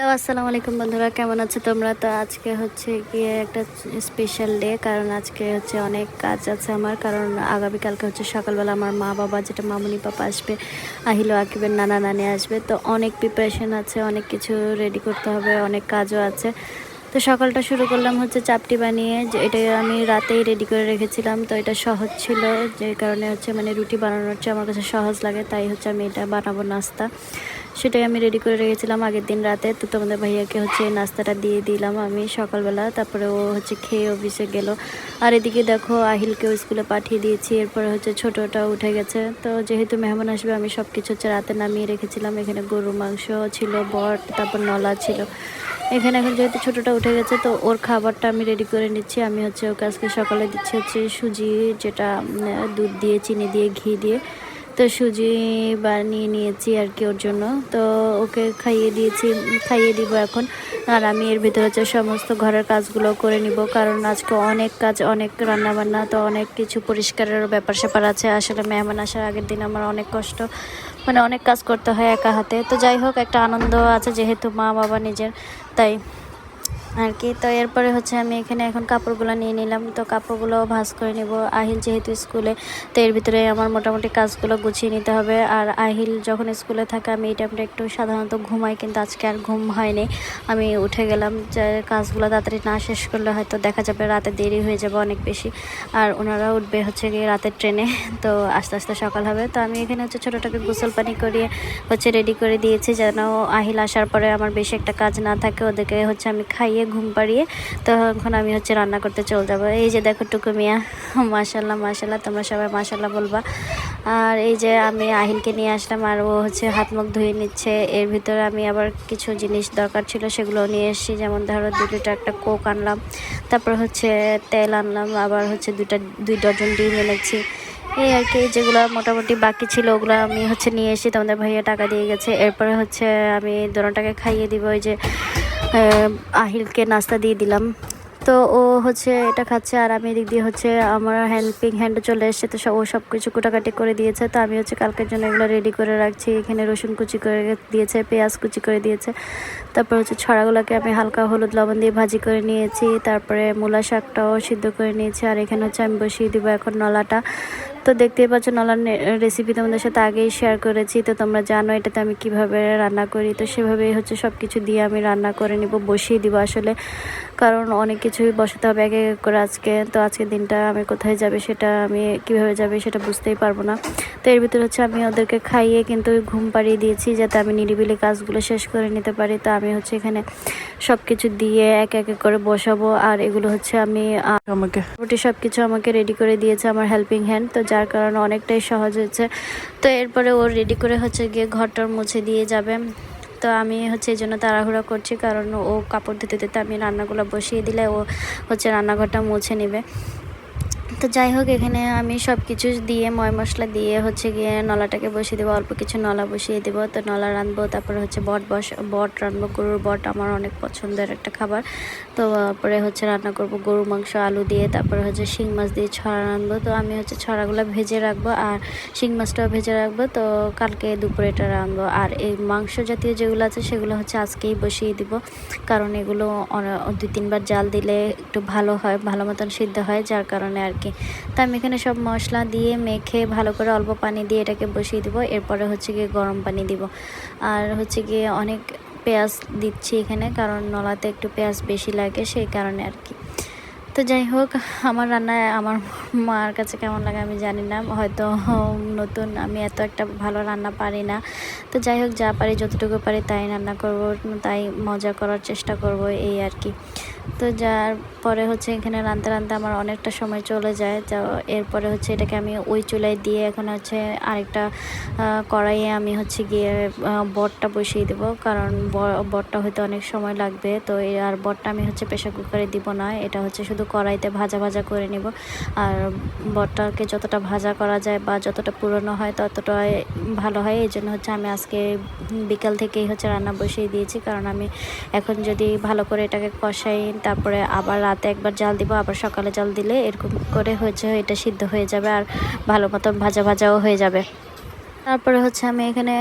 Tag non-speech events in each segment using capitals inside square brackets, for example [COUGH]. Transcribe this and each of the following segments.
Hello আসসালামু আলাইকুম বন্ধুরা, কেমন আছো তোমরা? তো আজকে হচ্ছে গিয়ে একটা স্পেশাল ডে কারণ আজকে হচ্ছে অনেক কাজ আছে আমার। কারণ আগামীকালকে হচ্ছে সকালবেলা আমার মা বাবা, যেটা মামুনি পাপা আসবে, আহিলো আকিবের নানা নানি আসবে। তো অনেক প্রিপারেশন আছে, অনেক কিছু রেডি করতে হবে, অনেক কাজও আছে। তো সকালটা শুরু করলাম হচ্ছে চাপটি বানিয়ে, যে এটা আমি রাতেই রেডি করে রেখেছিলাম। তো এটা সহজ ছিল, যে কারণে হচ্ছে মানে রুটি বানানোর চেয়ে আমার কাছে সহজ লাগে, তাই হচ্ছে আমি এটা বানাবো নাস্তা। সেটাই আমি রেডি করে রেখেছিলাম আগের দিন রাতে। তো তোমাদের ভাইয়াকে হচ্ছে নাস্তাটা দিয়ে দিলাম আমি সকালবেলা, তারপরে ও হচ্ছে খেয়ে অফিসে গেল। আর এদিকে দেখো আহিলকেও স্কুলে পাঠিয়ে দিয়েছি, এরপরে হচ্ছে ছোটোটা উঠে গেছে। তো যেহেতু মেহমান আসবে, আমি সব কিছু হচ্ছে রাতে নামিয়ে রেখেছিলাম। এখানে গরু মাংস ছিল, বট, তারপর নলা ছিল। এখানে এখন যেহেতু ছোটোটা উঠে গেছে, তো ওর খাবারটা আমি রেডি করে নিচ্ছি। আমি হচ্ছে ওকে আজকে সকালে দিচ্ছি হচ্ছে সুজি, যেটা দুধ দিয়ে, চিনি দিয়ে, ঘি দিয়ে। তো সুজি বানিয়ে নিয়েছি আর কি ওর জন্য। তো ওকে খাইয়ে দিয়েছি, খাইয়ে দিব এখন। আর আমি এর ভিতরে হচ্ছে সমস্ত ঘরের কাজগুলো করে নিব, কারণ আজকে অনেক কাজ, অনেক রান্না বান্না তো অনেক কিছু পরিষ্কারের ব্যাপার স্যাপার আছে। আসলে মেহমান আসার আগের দিন আমার অনেক কষ্ট মানে অনেক কাজ করতে হয় একা হাতে। তো যাই হোক, একটা আনন্দ আছে যেহেতু মা বাবা নিজের, তাই আর কি, তো এরপরে হচ্ছে আমি এখানে এখন কাপড়গুলো নিয়ে নিলাম। তো কাপড়গুলো ভাঁজ করে নিব। আহিল যেহেতু স্কুলে, তো এর ভিতরে আমার মোটামুটি কাজগুলো গুছিয়ে নিতে হবে। আর আহিল যখন স্কুলে থাকে, আমি এই টাইমটা একটু সাধারণত ঘুমাই, কিন্তু আজকে আর ঘুম হয়নি। আমি উঠে গেলাম, যে কাজগুলো তাড়াতাড়ি না শেষ করলে হয়তো দেখা যাবে রাতে দেরি হয়ে যাবে অনেক বেশি। আর ওনারা উঠবে হচ্ছে গিয়ে রাতের ট্রেনে তো আস্তে আস্তে সকাল হবে। তো আমি এখানে হচ্ছে ছোটোটাকে গোসল পানি করিয়ে হচ্ছে রেডি করে দিয়েছি, যেন আহিল আসার পরে আমার বেশি একটা কাজ না থাকে, ওদেরকে হচ্ছে আমি খাইয়ে ঘুম পাড়িয়ে তখন আমি হচ্ছে রান্না করতে চলে যাব। এই যে দেখো টুকু মিয়া মাশাল্লাহ মাশাল্লাহ তোমরা সবাই মাশাল্লাহ বলবা। আর এই যে আমি আহিলকে নিয়ে আসলাম আর ও হচ্ছে হাত মুখ ধুয়ে নিচ্ছে। এর ভিতরে আমি আবার কিছু জিনিস দরকার ছিল সেগুলো নিয়ে এসেছি। যেমন ধরো দু লিটার একটা কোক আনলাম, তারপর হচ্ছে তেল আনলাম, আবার হচ্ছে দুটা, দুই ডজন ডিম এনেছি। এই আর কি, যেগুলো মোটামুটি বাকি ছিল, ওগুলো আমি হচ্ছে নিয়ে এসে তোমাদের ভাইয়া টাকা দিয়ে গেছে। এরপরে হচ্ছে আমি দোনোটাকে খাইয়ে দিব, ওই যে আহিলকে নাস্তা দিয়ে দিলাম। তো ও হচ্ছে এটা খাচ্ছে, আর আমি এদিক দিয়ে হচ্ছে আমার হেল্পিং হ্যান্ড চলে এসেছে, তো ও সব কিছু কুটাকাটি করে দিয়েছে। তো আমি হচ্ছে কালকের জন্য এগুলো রেডি করে রাখছি। এখানে রসুন কুচি করে দিয়েছে, পেঁয়াজ কুচি করে দিয়েছে। তারপর হচ্ছে ছড়াগুলোকে আমি হালকা হলুদ লবণ দিয়ে ভাজি করে নিয়েছি। তারপরে মূলা শাকটাও সিদ্ধ করে নিয়েছি। আর এখানে হচ্ছে আমি বসিয়ে দিব এখন নলাটা। তো দেখতেই পাচ্ছ নলার রেসিপি তোমাদের সাথে আগেই শেয়ার করেছি। তো তোমরা জানো এটাতে আমি কীভাবে রান্না করি। তো সেভাবেই হচ্ছে সব কিছু দিয়ে আমি রান্না করে নিব, বসিয়ে দিব আসলে। কারণ অনেক কিছুই বসাতে হবে এক এক করে আজকে। তো আজকের দিনটা আমি কোথায় যাবে সেটা আমি কীভাবে যাবে সেটা বুঝতেই পারব না। তো এর ভিতরে হচ্ছে আমি ওদেরকে খাইয়ে কিন্তু ঘুম পাড়িয়ে দিয়েছি, যাতে আমি নিরিবিলি কাজগুলো শেষ করে নিতে পারি। তো আমি হচ্ছে এখানে সব কিছু দিয়ে এক এক করে বসাবো। আর এগুলো হচ্ছে আমি আমাকে। মোটামুটি সব কিছু আমাকে রেডি করে দিয়েছে আমার হেল্পিং হ্যান্ড তো যার কারণে অনেকটাই সহজ হয়েছে। তো এরপরে ও রেডি করে হচ্ছে গিয়ে ঘরটার মুছে দিয়ে যাবে। তো আমি হচ্ছে এই জন্য তাড়াহুড়া করছি কারণ ও কাপড় ধুতে ধুতে আমি রান্নাগুলো বসিয়ে দিলে ও হচ্ছে রান্নাঘরটা মুছে নেবে। তো যাই হোক, এখানে আমি সব কিছু দিয়ে, ময় মশলা দিয়ে হচ্ছে গিয়ে নলাটাকে বসিয়ে দেবো। অল্প কিছু নলা বসিয়ে দেবো। তো নলা রাঁধবো, তারপরে হচ্ছে বট বস, বট রাঁধবো। গরুর বট আমার অনেক পছন্দের একটা খাবার। তো তারপরে হচ্ছে রান্না করব গরু, মাংস, আলু দিয়ে, তারপরে হচ্ছে শিং মাছ দিয়ে ছড়া রাঁধবো। তো আমি হচ্ছে ছড়াগুলো ভেজে রাখব আর শিং মাছটাও ভেজে রাখব। তো কালকে দুপুরে এটা রাঁধবো। আর এই মাংস জাতীয় যেগুলো আছে, সেগুলো হচ্ছে আজকেই বসিয়ে দিব। কারণ এগুলো দুই তিনবার জাল দিলে একটু ভালো হয়, ভালো মতন সিদ্ধ হয়। যার কারণে আর কি তো আমি এখানে সব মশলা দিয়ে মেখে ভালো করে অল্প পানি দিয়ে এটাকে বসিয়ে দিব। এরপরে হচ্ছে গিয়ে গরম পানি দিব। আর হচ্ছে গিয়ে অনেক পেঁয়াজ দিচ্ছি এখানে, কারণ নলাতে একটু পেঁয়াজ বেশি লাগে, সেই কারণে আর কি। তো যাই হোক, আমার রান্নায় আমার মার কাছে কেমন লাগে আমি জানি না। হয়তো নতুন, আমি এত একটা ভালো রান্না পারি না। তো যাই হোক, যা পারি, যতটুকু পারি তাই রান্না করব, তাই মজা করার চেষ্টা করব, এই আর কি। তো যার পরে হচ্ছে এখানে রাঁধতে রাঁধতে আমার অনেকটা সময় চলে যায়। তো এরপরে হচ্ছে এটাকে আমি ওই চুলায় দিয়ে এখন হচ্ছে আরেকটা কড়াইয়ে আমি হচ্ছে গিয়ে বটটা বসিয়ে দেবো। কারণ বটটা হয়তো অনেক সময় লাগবে। তো আর বটটা আমি হচ্ছে প্রেশার কুকারে দিব না। এটা হচ্ছে শুধু কড়াইতে ভাজা ভাজা করে নিব। আর বটটাকে যতটা ভাজা করা যায় বা যতটা পুরনো হয় ততটাই ভালো হয়। এই জন্য হচ্ছে আমি আজকে বিকাল থেকেই হচ্ছে রান্না বসিয়ে দিয়েছি। কারণ আমি এখন যদি ভালো করে এটাকে কষাই, তারপরে আবার রাতে একবার জাল দিব, আবার সকালে জাল দিলে এরকম করে হচ্ছে এটা সিদ্ধ হয়ে যাবে আর ভালো মতন ভাজা ভাজাও হয়ে যাবে। তারপরে হচ্ছে আমি এখানে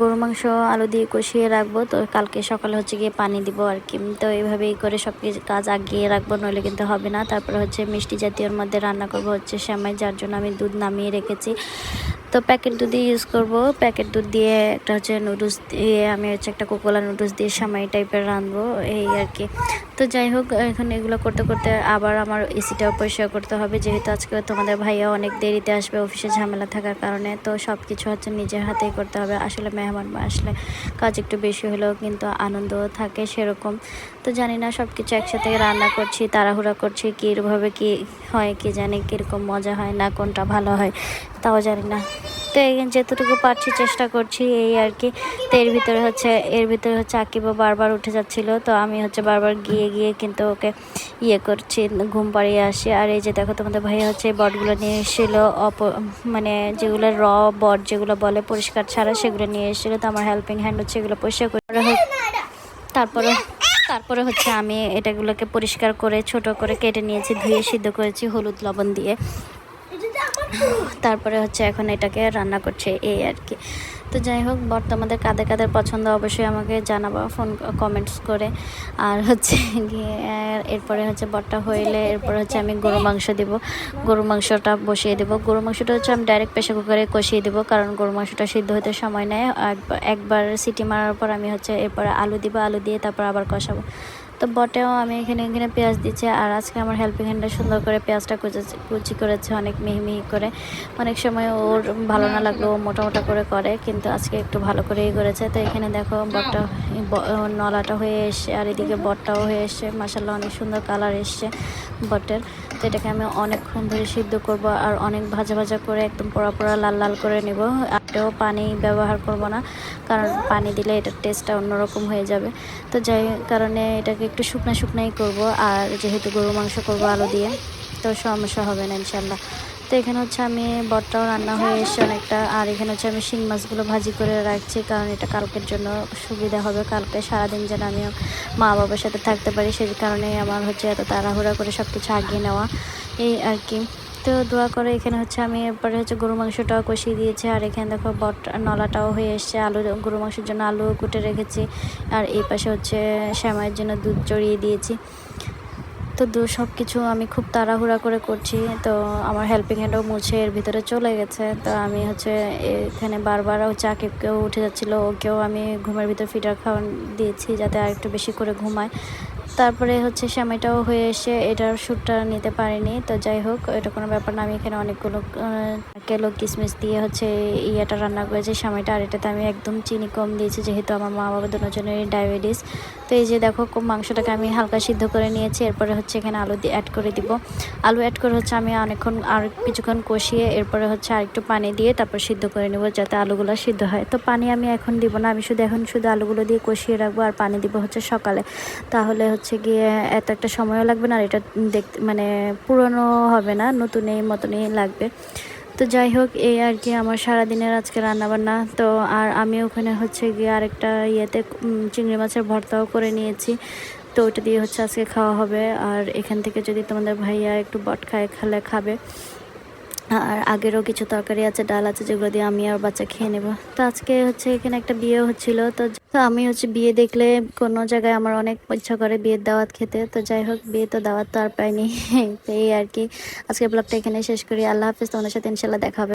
গরু, মাংস, আলু দিয়ে কষিয়ে রাখব। তো কালকে সকালে হচ্ছে গিয়ে পানি দিব আর কি। তো এইভাবেই করে সব কিছু কাজ আগিয়ে রাখব, নইলে কিন্তু হবে না। তারপরে হচ্ছে মিষ্টি জাতীয়র মধ্যে রান্না করব হচ্ছে শ্যামাই যার জন্য আমি দুধ নামিয়ে রেখেছি। তো প্যাকেট দুধই ইউজ করব। প্যাকেট দুধ দিয়ে একটা হচ্ছে নুডলস দিয়ে আমি হচ্ছে একটা কোকোলা নুডলস দিয়ে সামাই টাইপের রাঁধবো। এই আর কি। তো যাই হোক, এখন এগুলো করতে করতে আবার আমার এসিটাও পরিষ্কার করতে হবে। যেহেতু আজকে তোমাদের ভাইয়া অনেক দেরিতে আসবে, অফিসে ঝামেলা থাকার কারণে, তো সব কিছু হচ্ছে নিজের হাতেই করতে হবে। আসলে মেহমান আসলে কাজ একটু বেশি হলেও কিন্তু আনন্দও থাকে সেরকম। তো জানি না সব কিছু একসাথে রান্না করছি, তাড়াহুড়া করছি, কীভাবে কী হয়, কি জানি, কীরকম মজা হয় না, কোনটা ভালো হয়। তাও জানি না। তো যেতটুকু পারছি চেষ্টা করছি, এই আর কি। তো এর ভিতরে হচ্ছে, এর ভিতরে হচ্ছে আকিবা বারবার উঠে যাচ্ছিল। তো আমি হচ্ছে বারবার গিয়ে গিয়ে কিন্তু ওকে ইয়ে করছি, ঘুম পাড়িয়ে আসি। আর এই যে দেখো, তোমাদের ভাই হচ্ছে বটগুলো নিয়ে এসেছিল, অপ মানে যেগুলো র, বট যেগুলো বলে পরিষ্কার ছাড়া সেগুলো নিয়ে এসেছিল। তো আমার হেল্পিং হ্যান্ড হচ্ছে এগুলো পরিষ্কার করে তারপরে তারপরে হচ্ছে আমি এটাগুলোকে পরিষ্কার করে, ছোট করে কেটে নিয়েছি, ধুয়ে সিদ্ধ করেছি হলুদ লবণ দিয়ে। [SIGHS] তারপরে হচ্ছে এখন এটাকে রান্না করছে এই আর কি। তো যাই হোক বট তোমাদের কাদের কাদের পছন্দ, অবশ্যই আমাকে জানাব ফোন কমেন্টস করে। আর হচ্ছে গিয়ে, এরপরে হচ্ছে বটটা হইলে এরপরে হচ্ছে আমি গরু মাংস দিব। গরু মাংসটা বসিয়ে দেবো। গরু মাংসটা হচ্ছে আমি ডাইরেক্ট প্রেশার কুকারে কষিয়ে দেবো, কারণ গরু মাংসটা সিদ্ধ হতে সময় নেয়। একবার সিটি মারার পর আমি হচ্ছে এরপরে আলু দিব, আলু দিয়ে তারপর আবার কষাবো। তো বটেও আমি এখানে এখানে পেঁয়াজ দিচ্ছি। আর আজকে আমার হেল্পিং হ্যান্ডটা সুন্দর করে পেঁয়াজটা কুচি কুচি করেছে অনেক মিহি মিহি করে। অনেক সময় ওর ভালো না লাগল মোটা মোটা করে করে, কিন্তু আজকে একটু ভালো করেই করেছে। তো এখানে দেখো বটটা নলাটা হয়ে এসছে, আর এদিকে বটটাও হয়ে এসছে। মাসাল্লাহ অনেক সুন্দর কালার এসছে বটের। তো এটাকে আমি অনেকক্ষণ ধরে সিদ্ধ করব আর অনেক ভাজা ভাজা করে একদম পোড়া পোড়া লাল লাল করে নেব। আরও পানি ব্যবহার করব না, কারণ পানি দিলে এটার টেস্টটা অন্যরকম হয়ে যাবে। তো যাই কারণে এটাকে একটু শুকনা শুকনাই করব, আর যেহেতু গরু মাংস করব আলু দিয়ে, তো সমস্যা হবে না ইনশাল্লাহ। তো এখানে হচ্ছে আমি বটটাও রান্না হয়ে এসছে অনেকটা। আর এখানে হচ্ছে আমি শিং মাছগুলো ভাজি করে রাখছি, কারণ এটা কালকের জন্য সুবিধা হবে। কালকে সারাদিন যেন আমি মা বাবার সাথে থাকতে পারি, সেই কারণেই আমার হচ্ছে এত তাড়াহুড়া করে সব কিছু আগিয়ে নেওয়া। এই আর কি। তো দোয়া করে এখানে হচ্ছে আমি এরপরে হচ্ছে গরু মাংসটাও কষিয়ে দিয়েছি। আর এখানে দেখো বট নলাটাও হয়ে এসছে। আলু, গরু মাংসের জন্য আলু কুটে রেখেছি। আর এই পাশে হচ্ছে শ্যামাইয়ের জন্য দুধ চড়িয়ে দিয়েছি। তো দু সব কিছু আমি খুব তাড়াহুড়া করে করছি। তো আমার হেল্পিং হ্যান্ডও মুছে, এর ভিতরে চলে গেছে। তো আমি হচ্ছে এখানে বারবার ও চাকে কেউ উঠে যাচ্ছিল। ওকেও আমি ঘুমের ভিতরে ফিটার খাওয়ান দিয়েছি যাতে আর একটু বেশি করে ঘুমায়। তারপরে হচ্ছে সেমাইটাও হয়ে এসে এটার শ্যুটটা নিতে পারিনি। তো যাই হোক, এটা কোনো ব্যাপার না, আমি এখানে অনেকগুলো কেলো কিশমিশ দিয়ে হচ্ছে ইয়েটা রান্না করেছি। সেমাইটা আর এটাতে আমি একদম চিনি কম দিয়েছি, যেহেতু আমার মা বাবা দুজনেরই ডায়াবেটিস। তো এই যে দেখো মাংসটাকে আমি হালকা সিদ্ধ করে নিয়েছি, এরপরে হচ্ছে এখানে আলু অ্যাড করে দিব। আলু অ্যাড করে হচ্ছে আমি অনেকক্ষণ, আর কিছুক্ষণ কষিয়ে, এরপরে হচ্ছে আর একটু পানি দিয়ে তারপর সিদ্ধ করে নেব, যাতে আলুগুলো সিদ্ধ হয়। তো পানি আমি এখন দিব না, আমি শুধু এখন শুধু আলুগুলো দিয়ে কষিয়ে রাখব, আর পানি দিব হচ্ছে সকালে। তাহলে হচ্ছে গিয়ে এত একটা সময়ও লাগবে না আর এটা দেখতে মানে পুরনো হবে না নতুন এই মতনই লাগবে। তো যাই হোক, এই আর কি আমার সারাদিনের আজকে রান্নাবান্না। তো আর আমি ওখানে হচ্ছে গিয়ে আরেকটা ইয়েতে চিংড়ি মাছের ভর্তাও করে নিয়েছি। তো ওটা দিয়ে হচ্ছে আজকে খাওয়া হবে। আর এখান থেকে যদি তোমাদের ভাইয়া একটু বট খায়, খালে খাবে। আর আগেরও কিছু তরকারি আছে, ডাল আছে, যেগুলো দিয়ে আমি আর বাচ্চা খেয়ে নেব। তো আজকে হচ্ছে এখানে একটা বিয়ে হচ্ছিল, তো তো আমি হচ্ছে বিয়ে দেখলে কোনো জায়গায় আমার অনেক ইচ্ছা করে বিয়ের দাওয়াত খেতে, তো যাই হোক, বিয়ে তো দাওয়াত তো আর পাইনি। [LAUGHS] এই আর কি। আজকে ব্লগটা এখানে শেষ করি। আল্লাহ হাফিজ, তোমাদের সাথে ইনশাল্লাহ দেখা হবে।